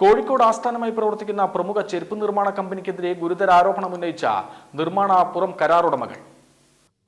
കോഴിക്കോട് ആസ്ഥാനമായി പ്രവർത്തിക്കുന്ന പ്രമുഖ ചെരുപ്പ് നിർമ്മാണ കമ്പനിക്കെതിരെ ഗുരുതര ആരോപണം ഉന്നയിച്ച നിർമ്മാണ പുറം കരാറുടമകൾ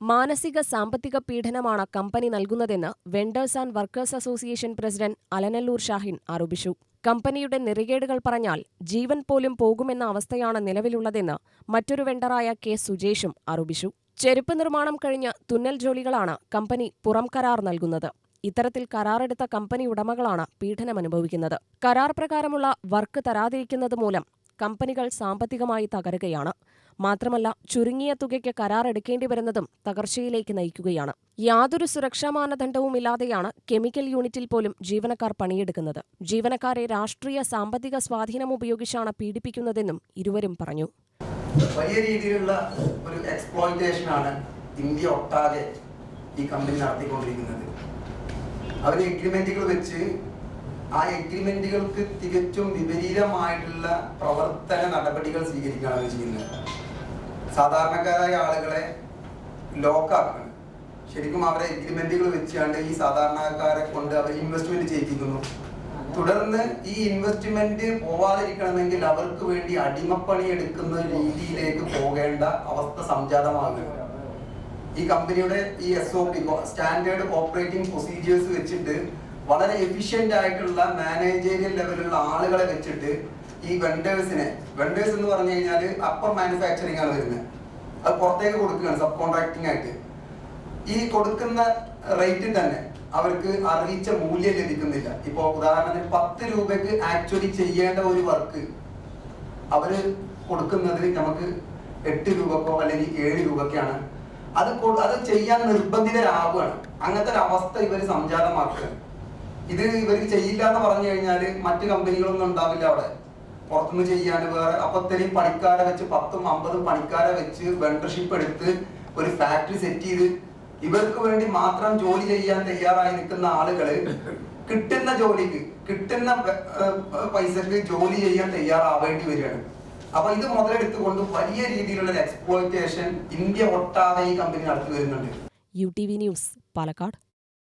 മാനസിക സാമ്പത്തിക പീഡനമാണ് കമ്പനി നൽകുന്നതെന്ന് vendors and workers association president Alanallur Shahin ആരോപിച്ചു. കമ്പനിയുടെ നിറികേടുകൾ പറഞ്ഞാൽ ജീവൻ പോലും പോകുമെന്ന അവസ്ഥയാണ് നിലവിലുള്ളതെന്ന് മറ്റൊരു വെണ്ടറായ കെ സുജേഷും ആരോപിച്ചു. ചെരുപ്പ് നിർമ്മാണം കഴിഞ്ഞ് തുന്നൽ ജോലികളാണ് കമ്പനി പുറം കരാർ നൽകുന്നത്. ഇത്തരത്തിൽ കരാറെടുത്ത കമ്പനി ഉടമകളാണ് പീഡനമനുഭവിക്കുന്നത്. കരാർ പ്രകാരമുള്ള വർക്ക് തരാതിരിക്കുന്നത് മൂലം കമ്പനികൾ സാമ്പത്തികമായി തകരുകയാണ്. മാത്രമല്ല ചുരുങ്ങിയ തുകയ്ക്ക് കരാർ എടുക്കേണ്ടി വരുന്നതും തകർച്ചയിലേക്ക് നയിക്കുകയാണ്. യാതൊരു സുരക്ഷാ മാനദണ്ഡവും ഇല്ലാതെയാണ് കെമിക്കൽ യൂണിറ്റിൽ പോലും ജീവനക്കാർ പണിയെടുക്കുന്നത്. ജീവനക്കാരെ രാഷ്ട്രീയ സാമ്പത്തിക സ്വാധീനം ഉപയോഗിച്ചാണ് പീഡിപ്പിക്കുന്നതെന്നും ഇരുവരും പറഞ്ഞു. വലിയ രീതിയിലുള്ള ഒരു എക്സ്പ്ലോയിറ്റേഷൻ ആണ് ഇന്ത്യ ഒട്ടാകെ ഈ കമ്പനി നടത്തിക്കൊണ്ടിരിക്കുന്നത്. അവർ എഗ്രിമെന്റുകൾ വെച്ച് ആ എഗ്രിമെന്റുകൾക്ക് തികച്ചും വിപരീതമായിട്ടുള്ള പ്രവർത്തന നടപടികൾ സ്വീകരിക്കുകയാണ് ചെയ്യുന്നത്. സാധാരണക്കാരായ ആളുകളെ ലോക്കാക്കുകയാണ് ശരിക്കും അവരെ എഗ്രിമെന്റുകൾ വെച്ചുകൊണ്ട് ഈ സാധാരണക്കാരെ കൊണ്ട് അവർ ഇൻവെസ്റ്റ്മെന്റ് ചെയ്യിപ്പിക്കുന്നു. തുടർന്ന് ഈ ഇൻവെസ്റ്റ്മെന്റ് പോവാതിരിക്കണമെങ്കിൽ അവർക്ക് വേണ്ടി അടിമപ്പണി എടുക്കുന്ന രീതിയിലേക്ക് പോകേണ്ട അവസ്ഥ സംജാതമാകുക ഈ കമ്പനിയുടെ ഈ S O P standard operating procedures വെച്ചിട്ട് വളരെ എഫിഷ്യന്റ് ആയിട്ടുള്ള മാനേജേരിയൽ ലെവലിലുള്ള ആളുകളെ വെച്ചിട്ട് ഈ വെണ്ടേഴ്സിനെ വെണ്ടേഴ്സ് എന്ന് പറഞ്ഞു കഴിഞ്ഞാൽ അപ്പർ മാനുഫാക്ചറിംഗ് ആണ് വരുന്നത് അത് പുറത്തേക്ക് കൊടുക്കുകയാണ് സബ് കോൺട്രാക്ടിങ് ആയിട്ട്. ഈ കൊടുക്കുന്ന റേറ്റിൽ തന്നെ അവർക്ക് അറിയിച്ച മൂല്യം ലഭിക്കുന്നില്ല. ഇപ്പോൾ ഉദാഹരണത്തിന് പത്ത് രൂപയ്ക്ക് ആക്ച്വലി ചെയ്യേണ്ട ഒരു വർക്ക് അവർ കൊടുക്കുന്നത് നമുക്ക് എട്ട് രൂപക്കോ അല്ലെങ്കിൽ ഏഴ് രൂപയ്ക്കാണ് അത് അത് ചെയ്യാൻ നിർബന്ധിതരാകുകയാണ് അങ്ങനത്തെ ഒരു അവസ്ഥ ഇവർ സംജാതമാക്കുകയാണ് ഇത് ഇവർക്ക് ചെയ്യില്ല എന്ന് പറഞ്ഞു കഴിഞ്ഞാൽ മറ്റു കമ്പനികളൊന്നും ഉണ്ടാവില്ല അവിടെ. പുറത്തുനിന്ന് ചെയ്യാൻ വേറെ. അപ്പത്തേനും പണിക്കാരെ വെച്ച് പത്തും അമ്പതും പണിക്കാരെ വെച്ച് വെണ്ടർഷിപ്പ് എടുത്ത് ഒരു ഫാക്ടറി സെറ്റ് ചെയ്ത് ഇവർക്ക് വേണ്ടി മാത്രം ജോലി ചെയ്യാൻ തയ്യാറായി നിൽക്കുന്ന ആളുകൾ കിട്ടുന്ന ജോലിക്ക് കിട്ടുന്ന പൈസക്ക് ജോലി ചെയ്യാൻ തയ്യാറാവേണ്ടി വരികയാണ്. അപ്പൊ ഇത് മുതലെടുത്തുകൊണ്ട് വലിയ രീതിയിലുള്ള എക്സ്പ്ലോയിറ്റേഷൻ ഇന്ത്യ ഒട്ടാതെ ഈ കമ്പനി നടത്തി വരുന്നുണ്ട്. U T V news Palakkad.